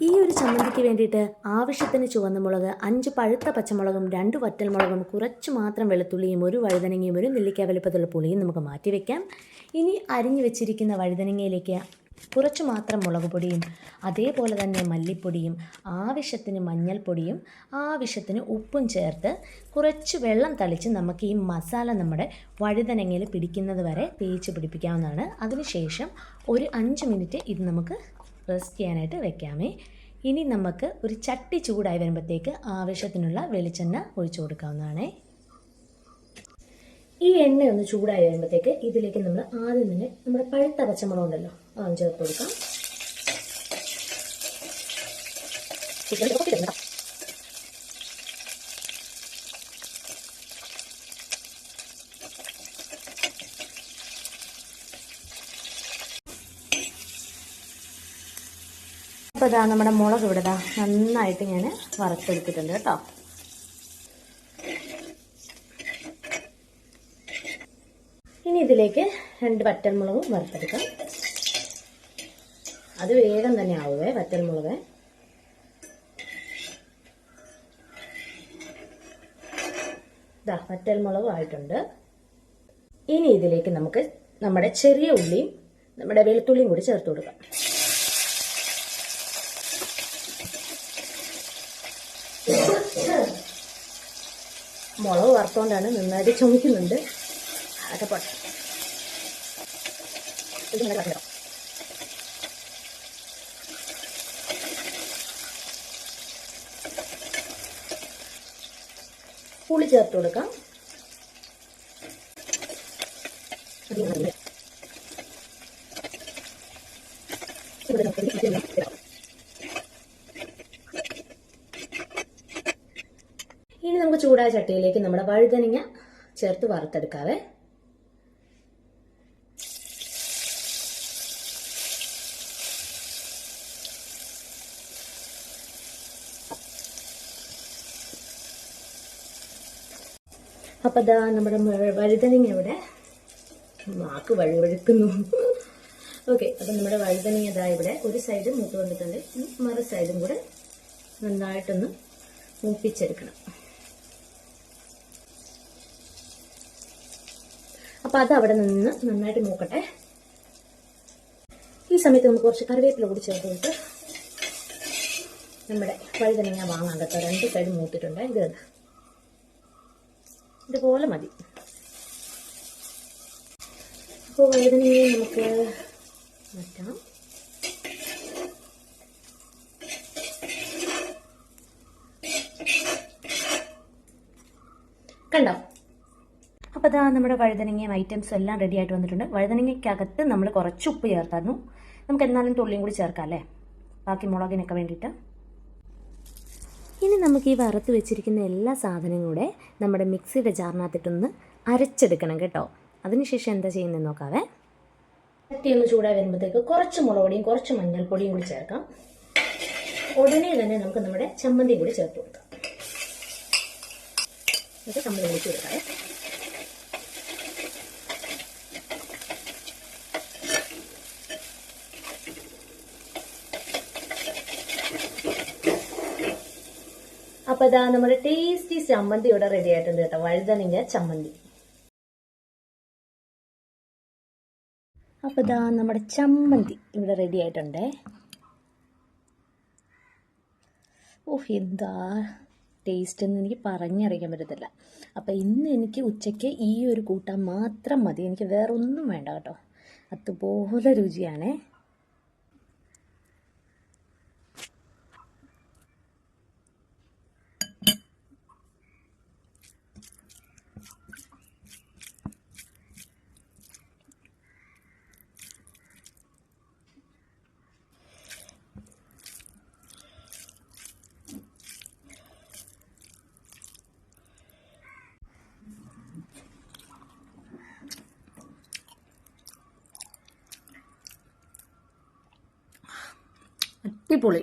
ഈ ഒരു ചമ്മന്തിക്ക് വേണ്ടിയിട്ട് ആവശ്യത്തിന് ചുവന്ന മുളക് അഞ്ച് പഴുത്ത പച്ചമുളകും രണ്ട് വറ്റൽമുളകും കുറച്ച് മാത്രം വെളുത്തുള്ളിയും ഒരു വഴുതനങ്ങയും ഒരു നെല്ലിക്ക വലുപ്പത്തിലുള്ള പുളിയും നമുക്ക് മാറ്റി വയ്ക്കാം ഇനി അരിഞ്ഞു വെച്ചിരിക്കുന്ന വഴുതനങ്ങയിലേക്ക് കുറച്ച് മാത്രം മുളക് പൊടിയും അതേപോലെ തന്നെ മല്ലിപ്പൊടിയും ആവശ്യത്തിന് മഞ്ഞൾപ്പൊടിയും ആവശ്യത്തിന് ഉപ്പും ചേർത്ത് കുറച്ച് വെള്ളം തളിച്ച് നമുക്ക് ഈ മസാല നമ്മുടെ വഴുതനങ്ങയിൽ പിടിക്കുന്നത് വരെ തേച്ച് പിടിപ്പിക്കാവുന്നതാണ്. അതിനുശേഷം ഒരു അഞ്ച് മിനിറ്റ് ഇത് നമുക്ക് റെസ്റ്റ് ചെയ്യാനായിട്ട് വെക്കാമേ. ഇനി നമുക്ക് ഒരു ചട്ടി ചൂടായി വരുമ്പോഴത്തേക്ക് ആവശ്യത്തിനുള്ള വെളിച്ചെണ്ണ ഒഴിച്ചു കൊടുക്കാവുന്നതാണേ. ഈ എണ്ണ ഒന്ന് ചൂടായി വരുമ്പോഴത്തേക്ക് ഇതിലേക്ക് നമ്മൾ ആദ്യം തന്നെ നമ്മുടെ പഴുത്ത പച്ചമുളക് ഉണ്ടല്ലോ അതൊന്ന് ചേർത്ത് കൊടുക്കാം. അപ്പോൾ ഇതാ നമ്മുടെ മുളക് ഇവിടെ ഇതാ നന്നായിട്ട് ഞാൻ വറുത്തെടുത്തിട്ടുണ്ട് കേട്ടോ. ഇനി ഇതിലേക്ക് രണ്ട് വറ്റൽമുളകും വറുത്തെടുക്കാം. അത് വേഗം തന്നെ ആവുവേ വറ്റൽമുളക്. ഇതാ വറ്റൽമുളകും ആയിട്ടുണ്ട്. ഇനി ഇതിലേക്ക് നമുക്ക് നമ്മുടെ ചെറിയ ഉള്ളിയും നമ്മുടെ വെളുത്തുള്ളിയും കൂടി ചേർത്ത് കൊടുക്കാം. മുളക് വറുത്തോണ്ടാണ് നന്നായിട്ട് ചുമക്കുന്നുണ്ട് അതൊക്കെ പോട്ടെ. പുളി ചേർത്ത് കൊടുക്കാം. ഇവിടെ ചൂടായ ചട്ടിയിലേക്ക് നമ്മുടെ വഴുതനങ്ങ ചേർത്ത് വറുത്തെടുക്കാവേ. അപ്പം ദാ നമ്മുടെ വഴുതനങ്ങ ഇവിടെ മാക്ക് വഴുവഴുക്കുന്നു. ഓക്കെ അപ്പം നമ്മുടെ വഴുതനങ്ങ ഇതാ ഇവിടെ ഒരു സൈഡ് മൂത്ത് കൊണ്ടിട്ടുണ്ട് മറു സൈഡും കൂടെ നന്നായിട്ടൊന്ന് മൂപ്പിച്ചെടുക്കണം. അപ്പം അത് അവിടെ നിന്ന് നന്നായിട്ട് നോക്കട്ടെ. ഈ സമയത്ത് നമുക്ക് കുറച്ച് കറിവേപ്പില കൂടി ചേർത്ത് കൊടുത്ത് നമ്മുടെ വഴുതനങ്ങ വാങ്ങാൻ കേട്ടോ. രണ്ട് സൈഡ് മൂത്തിട്ടുണ്ട്. ഇത് ഇതുപോലെ മതി. അപ്പോൾ വഴുതനങ്ങയെ നമുക്ക് മാറ്റാം കണ്ടോ? അപ്പോൾ അതാ നമ്മുടെ വഴുതനങ്ങയും ഐറ്റംസ് എല്ലാം റെഡി ആയിട്ട് വന്നിട്ടുണ്ട്. വഴുതനങ്ങയ്ക്കകത്ത് നമ്മൾ കുറച്ച് ഉപ്പ് ചേർത്തായിരുന്നു. നമുക്ക് എന്നാലും തുള്ളിയും കൂടി ചേർക്കാം അല്ലേ? ബാക്കി മുളകിനൊക്കെ വേണ്ടിയിട്ട്. ഇനി നമുക്ക് ഈ വറുത്ത് വെച്ചിരിക്കുന്ന എല്ലാ സാധനവും കൂടെ നമ്മുടെ മിക്സിയുടെ ജാറിനകത്തിട്ടൊന്ന് അരച്ചെടുക്കണം കേട്ടോ. അതിനുശേഷം എന്താ ചെയ്യുന്നത് നോക്കാവേ. ചട്ടിയൊന്ന് ചൂടായി വരുമ്പോഴത്തേക്ക് കുറച്ച് മുളക് പൊടിയും കുറച്ച് മഞ്ഞൾപ്പൊടിയും കൂടി ചേർക്കാം. ഉടനെ തന്നെ നമുക്ക് നമ്മുടെ ചമ്മന്തി കൂടി ചേർത്ത് കൊടുക്കാം. എന്നിട്ട് നമ്മൾ വിളിച്ചു കൊടുക്കാവേ അപ്പൊ ഇതാ നമ്മുടെ ടേസ്റ്റി ചമ്മന്തി ഇവിടെ റെഡി ആയിട്ടുണ്ട് കേട്ടോ. വഴുതനങ്ങ ചമ്മന്തി. അപ്പൊ ഇതാ നമ്മുടെ ചമ്മന്തി ഇവിടെ റെഡി ആയിട്ടുണ്ടേ. ഓഹ് എന്താ ടേസ്റ്റ് എന്ന് എനിക്ക് പറഞ്ഞറിയിക്കാൻ പറ്റത്തില്ല. അപ്പം ഇന്ന് എനിക്ക് ഉച്ചയ്ക്ക് ഈ ഒരു കൂട്ടാൻ മാത്രം മതി. എനിക്ക് വേറെ ഒന്നും വേണ്ട കേട്ടോ. അതുപോലെ രുചിയാണേ. അടിപൊളി.